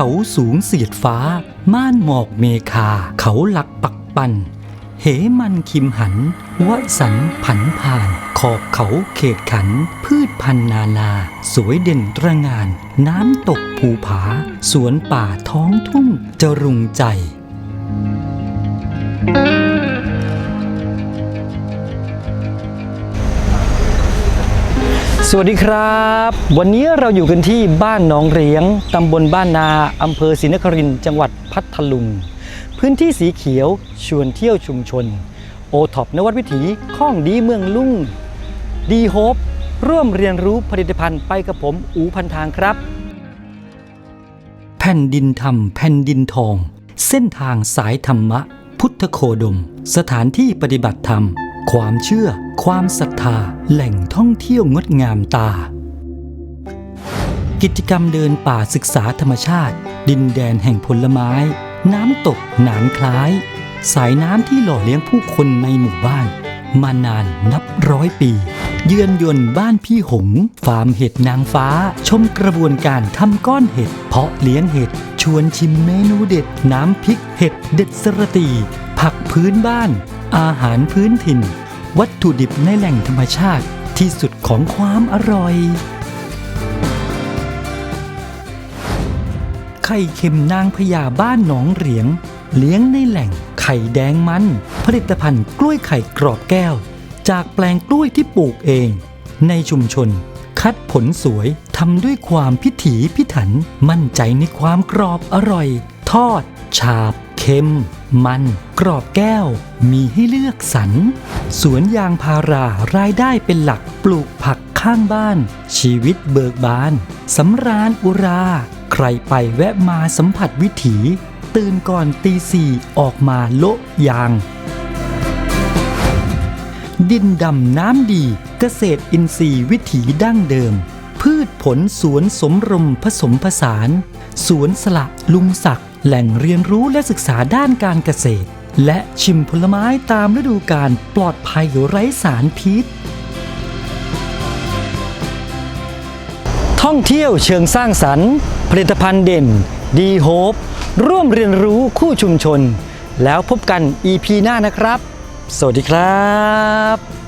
เขาสูงเสียดฟ้า ม่านหมอกเมคา เขาหลักปักปัน เหมันคิมหัน วสันผันผ่าน ขอบเขาเขตขัน พืชพันนานา สวยเด่นตระงาน น้ำตกภูผา สวนป่าท้องทุ่งจรุงใจ สวัสดีครับ วันนี้เราอยู่กันที่บ้านหนองเรียง ตำบลบ้านนา อำเภอศรีนครินทร์จังหวัดพัทลุง พื้นที่สีเขียวชวนเที่ยวชุมชน โอท็อปนวัดวิถีข้องดีเมืองลุ่ง ดีโฮปร่วมเรียนรู้ผลิตภัณฑ์ไปกับผมอูพันทางครับ แผ่นดินธรรมแผ่นดินทอง เส้นทางสายธรรมะ พุทธโคดม สถานที่ปฏิบัติธรรม ความเชื่อ ความศรัทธา แหล่งท่องเที่ยวงดงามตา กิจกรรมเดินป่าศึกษาธรรมชาติ ดินแดนแห่งผลไม้ น้ำตกหนานคล้าย สายน้ำที่หล่อเลี้ยงผู้คนในหมู่บ้าน มานานนับร้อยปี เยือนยนต์บ้านพี่หง ฟาร์มเห็ดนางฟ้า ชมกระบวนการทำก้อนเห็ด เพาะเลี้ยงเห็ด ชวนชิมเมนูเด็ด น้ำพริกเห็ดเด็ดสระตี ผักพื้นบ้าน อาหารพื้นถิ่น วัตถุดิบในแหล่งธรรมชาติที่สุดของความอร่อย ไข่เค็มนางพญาบ้านหนองเหรียง เลี้ยงในแหล่งไข่แดงมัน ผลิตภัณฑ์กล้วยไข่กรอบแก้ว จากแปลงกล้วยที่ปลูกเอง ในชุมชน คัดผลสวยทำด้วยความพิถีพิถัน มั่นใจในความกรอบอร่อย ทอด ฉาบ เค็ม มันกรอบแก้ว มีให้เลือกสรรสวนยางพารารายได้เป็นหลักปลูกผักข้างบ้าน ชีวิตเบิกบานสำราญอุรา ใครไปแวะมาสัมผัสวิถี ตื่นก่อนตีสี่ออกมาโละยาง ดินดำน้ำดีเกษตรอินทรีย์วิถีดั้งเดิม พืชผลสวนสมรมผสมผสาน สวนสละลุงศักดิ์ แหล่งเรียนรู้และศึกษาด้านการเกษตร และชิมผลไม้ตามฤดูกาลปลอดภัยไร้สารพิษ ท่องเที่ยวเชิงสร้างสรรค์ ผลิตภัณฑ์เด่น ดีโฮปร่วมเรียนรู้คู่ชุมชน แล้วพบกัน EP หน้านะครับ สวัสดีครับ